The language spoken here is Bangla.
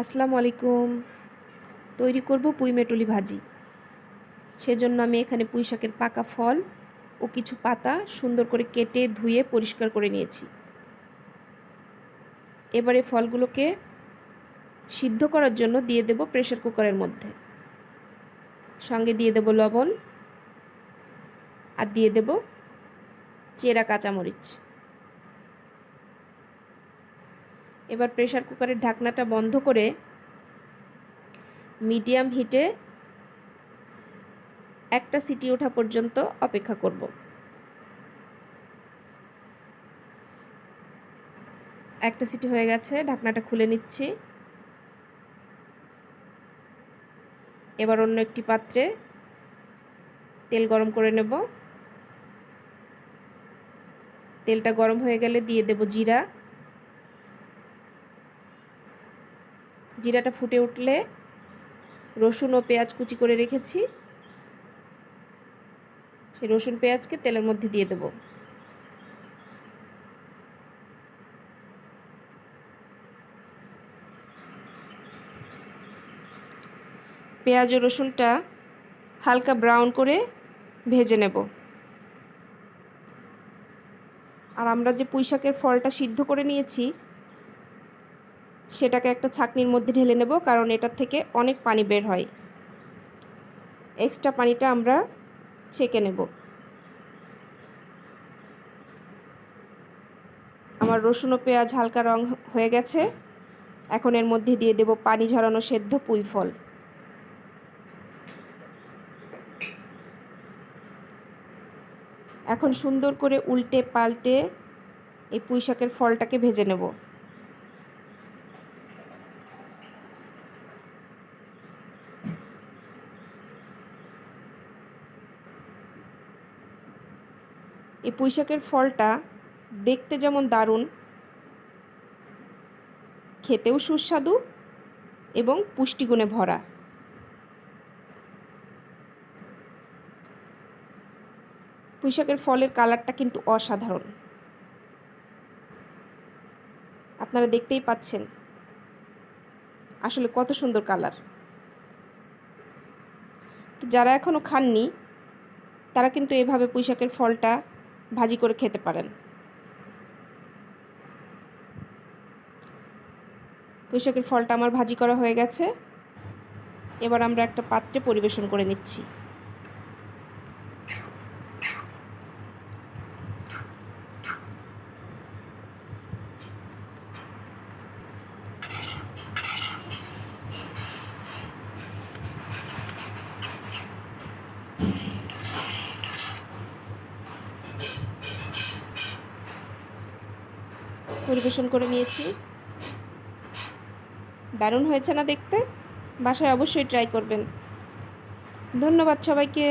আসসালামু আলাইকুম। তৈরি করব পুঁই মেটুলি ভাজি। সেজন্য আমি এখানে পুঁই শাকের পাকা ফল ও কিছু পাতা সুন্দর করে কেটে ধুয়ে পরিষ্কার করে নিয়েছি। এবারে ফলগুলোকে সিদ্ধ করার জন্য দিয়ে দেব প্রেশার কুকারের মধ্যে। সঙ্গে দিয়ে দেব লবণ আর দিয়ে দেব চেরা কাঁচামরিচ। এবার প্রেশার কুকারের ঢাকনাটা বন্ধ করে মিডিয়াম হিটে একটা সিটি ওঠা পর্যন্ত অপেক্ষা করব। একটা সিটি হয়ে গেছে, ঢাকনাটা খুলে নিচ্ছি। এবার অন্য একটি পাত্রে তেল গরম করে নেব। তেলটা গরম হয়ে গেলে দিয়ে দেব জিরা। জিরাটা ফুটে উঠলে রসুন ও পেঁয়াজ কুচি করে রেখেছি। সেই রসুন পেঁয়াজকে তেলের মধ্যে দিয়ে দেব। পেঁয়াজ ও রসুনটা হালকা ব্রাউন করে ভেজে নেব। আর আমরা যে পুঁইশাকের ফলটা সিদ্ধ করে নিয়েছি সেটাকে একটা ছাকনির মধ্যে ঢেলে নেব, কারণ এটার থেকে অনেক পানি বের হয়। এক্সট্রা পানিটা আমরা ছেঁকে নেব। আমার রসুন ও পেঁয়াজ হালকা রং হয়ে গেছে। এখন এর মধ্যে দিয়ে দেব পানি ঝরানো সেদ্ধ পুঁই ফল। এখন সুন্দর করে উল্টে পাল্টে এই পুঁই শাকের ফলটাকে ভেজে নেব। এই পুঁইশাকের ফলটা দেখতে যেমন দারুণ, খেতেও সুস্বাদু এবং পুষ্টিগুণে ভরা। পুঁইশাকের ফলের কালারটা কিন্তু অসাধারণ। আপনারা দেখতেই পাচ্ছেন আসলে কত সুন্দর কালার। তো যারা এখনও খাননি, তারা কিন্তু এভাবে পুঁইশাকের ফলটা ভাজি করে খেতে পারেন। পুঁইশাকের ফলটা আমার ভাজি করা হয়ে গেছে। এবার আমরা একটা পাত্রে পরিবেশন করে নিচ্ছি। পরিবেশন করে নিয়েছি। দারুণ হয়েছে না দেখতে? বাসায় অবশ্যই ট্রাই করবেন। ধন্যবাদ সবাইকে।